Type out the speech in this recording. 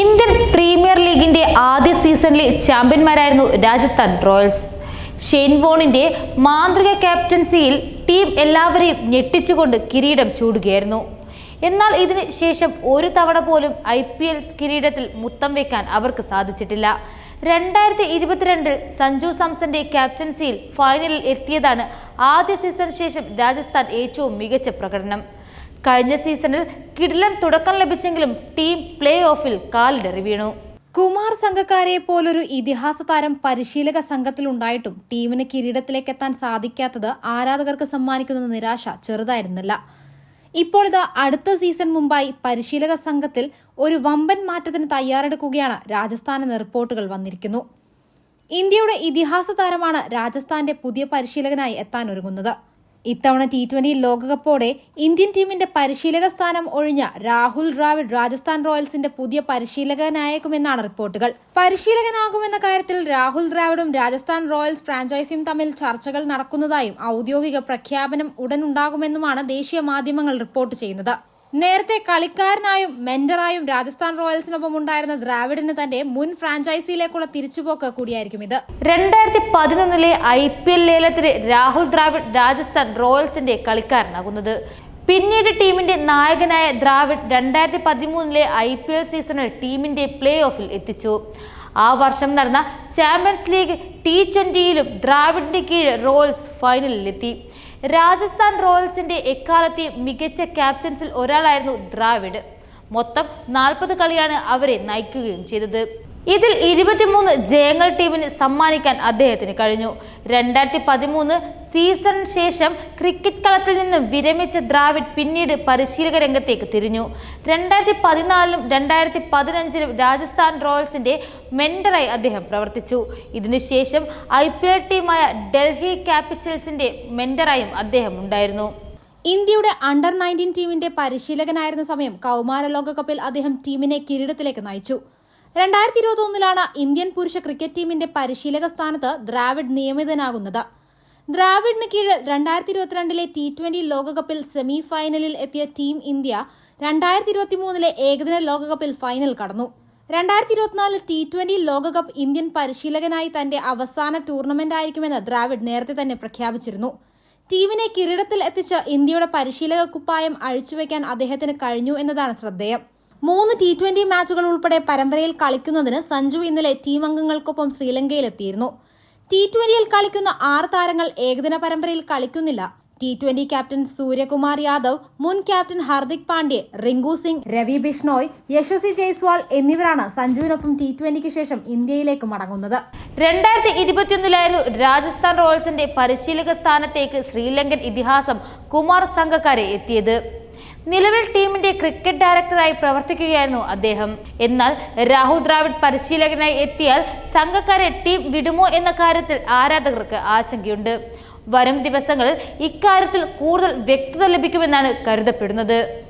Indian premier ലീഗിന്റെ ആദ്യ സീസണിലെ ചാമ്പ്യന്മാരായിരുന്നു രാജസ്ഥാൻ റോയൽസ്. ഷെയ്ൻ വോണിന്റെ മാന്ത്രിക ക്യാപ്റ്റൻസിയിൽ ടീം എല്ലാവരെയും ഞെട്ടിച്ചുകൊണ്ട് കിരീടം ചൂടുകയായിരുന്നു. എന്നാൽ ഇതിന് ശേഷം ഒരു തവണ പോലും ഐ പി എൽ കിരീടത്തിൽ മുത്തം വെക്കാൻ അവർക്ക് സാധിച്ചിട്ടില്ല. രണ്ടായിരത്തി ഇരുപത്തിരണ്ടിൽ സഞ്ജു സാംസന്റെ ക്യാപ്റ്റൻസിയിൽ ഫൈനലിൽ എത്തിയതാണ് ആദ്യ സീസൺ ശേഷം രാജസ്ഥാൻ ഏറ്റവും മികച്ച പ്രകടനം. കഴിഞ്ഞ സീസണിൽ കിടിലൻ തുടക്കം ലഭിച്ചെങ്കിലും ടീം പ്ലേ ഓഫിൽ കാലിടറി വീണു. കുമാർ സംഘക്കാരെ പോലൊരു ഇതിഹാസ താരം പരിശീലക സംഘത്തിലുണ്ടായിട്ടും ടീമിന് കിരീടത്തിലേക്ക് എത്താൻ സാധിക്കാത്തത് ആരാധകർക്ക് സമ്മാനിക്കുന്ന നിരാശ ചെറുതായിരുന്നില്ല. ഇപ്പോൾ ഇത് അടുത്ത സീസൺ മുമ്പായി പരിശീലക സംഘത്തിൽ ഒരു വമ്പൻ മാറ്റത്തിന് തയ്യാറെടുക്കുകയാണ് രാജസ്ഥാനെന്ന റിപ്പോർട്ടുകൾ വന്നിരിക്കുന്നു. ഇന്ത്യയുടെ ഇതിഹാസ താരമാണ് രാജസ്ഥാന്റെ പുതിയ പരിശീലകനായി എത്താൻ ഒരുങ്ങുന്നത്. ഇത്തവണ ടി ട്വന്റി ലോകകപ്പോടെ ഇന്ത്യൻ ടീമിന്റെ പരിശീലക സ്ഥാനം ഒഴിഞ്ഞ രാഹുൽ ദ്രാവിഡ് രാജസ്ഥാൻ റോയൽസിന്റെ പുതിയ പരിശീലകനായേക്കുമെന്നാണ് റിപ്പോർട്ടുകൾ. പരിശീലകനാകുമെന്ന കാര്യത്തിൽ രാഹുൽ ദ്രാവിഡും രാജസ്ഥാൻ റോയൽസ് ഫ്രാഞ്ചൈസിയും തമ്മിൽ ചർച്ചകൾ നടക്കുന്നതായും ഔദ്യോഗിക പ്രഖ്യാപനം ഉടൻ ഉണ്ടാകുമെന്നുമാണ് ദേശീയ മാധ്യമങ്ങൾ റിപ്പോർട്ട് ചെയ്യുന്നത്. നേരത്തെ കളിക്കാരനായും മെന്ററായും രാജസ്ഥാൻ റോയൽസിനൊപ്പം ഉണ്ടായിരുന്ന ദ്രാവിഡിന് തന്റെ മുൻ ഫ്രാഞ്ചൈസിയിലേക്കുള്ള തിരിച്ചുപോക്ക് കൂടിയായിരിക്കും ഇത്. രണ്ടായിരത്തി പതിനൊന്നിലെ ഐ പി എൽ ലേലത്തിന് രാഹുൽ ദ്രാവിഡ് രാജസ്ഥാൻ റോയൽസിന്റെ കളിക്കാരനാകുന്നത്. പിന്നീട് ടീമിന്റെ നായകനായ ദ്രാവിഡ് രണ്ടായിരത്തി പതിമൂന്നിലെ ഐ പി എൽ സീസണിൽ ടീമിന്റെ പ്ലേ ഓഫിൽ എത്തിച്ചു. ആ വർഷം നടന്ന ചാമ്പ്യൻസ് ലീഗ് ടി ട്വന്റിയിലും ദ്രാവിഡിന്റെ കീഴ് റോയൽസ് ഫൈനലിലെത്തി. രാജസ്ഥാൻ റോയൽസിന്റെ എക്കാലത്തെ മികച്ച ക്യാപ്റ്റൻസിൽ ഒരാളായിരുന്നു ദ്രാവിഡ്. മൊത്തം നാൽപ്പത് കളിയാണ് അവരെ നയിക്കുകയും ചെയ്തത്. ഇതിൽ ഇരുപത്തിമൂന്ന് ജയങ്ങൾ ടീമിന് സമ്മാനിക്കാൻ അദ്ദേഹത്തിന് കഴിഞ്ഞു. രണ്ടായിരത്തി പതിമൂന്ന് സീസണിന് ശേഷം ക്രിക്കറ്റ് കളത്തിൽ നിന്ന് വിരമിച്ച ദ്രാവിഡ് പിന്നീട് പരിശീലക രംഗത്തേക്ക് തിരിഞ്ഞു. രണ്ടായിരത്തി പതിനാലിലും രണ്ടായിരത്തി പതിനഞ്ചിലും രാജസ്ഥാൻ റോയൽസിന്റെ മെന്ററായി അദ്ദേഹം പ്രവർത്തിച്ചു. ഇതിനുശേഷം ഐ പി എൽ ടീമായ ഡൽഹി ക്യാപിറ്റൽസിന്റെ മെന്ററായും അദ്ദേഹം ഉണ്ടായിരുന്നു. ഇന്ത്യയുടെ അണ്ടർ നയന്റീൻ ടീമിന്റെ പരിശീലകനായിരുന്ന സമയം കൗമാര ലോകകപ്പിൽ അദ്ദേഹം ടീമിനെ കിരീടത്തിലേക്ക് നയിച്ചു. രണ്ടായിരത്തി ഇരുപത്തി ഒന്നിലാണ് ഇന്ത്യൻ പുരുഷ ക്രിക്കറ്റ് ടീമിന്റെ പരിശീലക സ്ഥാനത്ത് ദ്രാവിഡ് നിയമിതനാകുന്നത്. ദ്രാവിഡിന് കീഴിൽ രണ്ടായിരത്തി ഇരുപത്തിരണ്ടിലെ ടി ട്വന്റി ലോകകപ്പിൽ സെമി ഫൈനലിൽ എത്തിയ ടീം ഇന്ത്യ രണ്ടായിരത്തി ഇരുപത്തി മൂന്നിലെ ഏകദിന ലോകകപ്പിൽ ഫൈനൽ കടന്നു. രണ്ടായിരത്തി ഇരുപത്തിനാലിൽ ടി ട്വന്റി ലോകകപ്പ് ഇന്ത്യൻ പരിശീലകനായി തന്റെ അവസാന ടൂർണമെന്റ് ആയിരിക്കുമെന്ന് ദ്രാവിഡ് നേരത്തെ തന്നെ പ്രഖ്യാപിച്ചിരുന്നു. ടീമിനെ കിരീടത്തിൽ എത്തിച്ച് ഇന്ത്യയുടെ പരിശീലക കുപ്പായം അഴിച്ചുവെക്കാൻ അദ്ദേഹത്തിന് കഴിഞ്ഞു എന്നതാണ് ശ്രദ്ധേയം. മൂന്ന് ടി ട്വന്റി മാച്ചുകൾ ഉൾപ്പെടെ പരമ്പരയിൽ കളിക്കുന്നതിന് സഞ്ജു ഇന്നലെ ടീം അംഗങ്ങൾക്കൊപ്പം ശ്രീലങ്കയിലെത്തിയിരുന്നു. ടി ട്വന്റിയിൽ കളിക്കുന്ന ആറ് താരങ്ങൾ ഏകദിന പരമ്പരയിൽ കളിക്കുന്നില്ല. T twenty captain Suryakumar Yadav മുൻ ക്യാപ്റ്റൻ ഹാർദിക് പാണ്ഡ്യ റിങ്കു സിംഗ് രവി ബിഷ്ണോയ് യശസ്വി ജയ്സ്വാൾ എന്നിവരാണ് സഞ്ജുവിനൊപ്പം ടി ട്വന്റിക്ക് ശേഷം ഇന്ത്യയിലേക്ക് മടങ്ങുന്നത്. രണ്ടായിരത്തി ഇരുപത്തിയൊന്നിലായിരുന്നു രാജസ്ഥാൻ റോയൽസിന്റെ പരിശീലക സ്ഥാനത്തേക്ക് ശ്രീലങ്കൻ ഇതിഹാസം കുമാർ സംഘക്കാരെ എത്തിയത്. നിലവിൽ ടീമിന്റെ ക്രിക്കറ്റ് ഡയറക്ടറായി പ്രവർത്തിക്കുകയായിരുന്നു അദ്ദേഹം. എന്നാൽ രാഹുൽ ദ്രാവിഡ് പരിശീലകനായി എത്തിയാൽ സംഘക്കാരെ ടീം വിടുമോ എന്ന കാര്യത്തിൽ ആരാധകർക്ക് ആശങ്കയുണ്ട്. വരും ദിവസങ്ങളിൽ ഇക്കാര്യത്തിൽ കൂടുതൽ വ്യക്തത ലഭിക്കുമെന്നാണ് കരുതപ്പെടുന്നത്.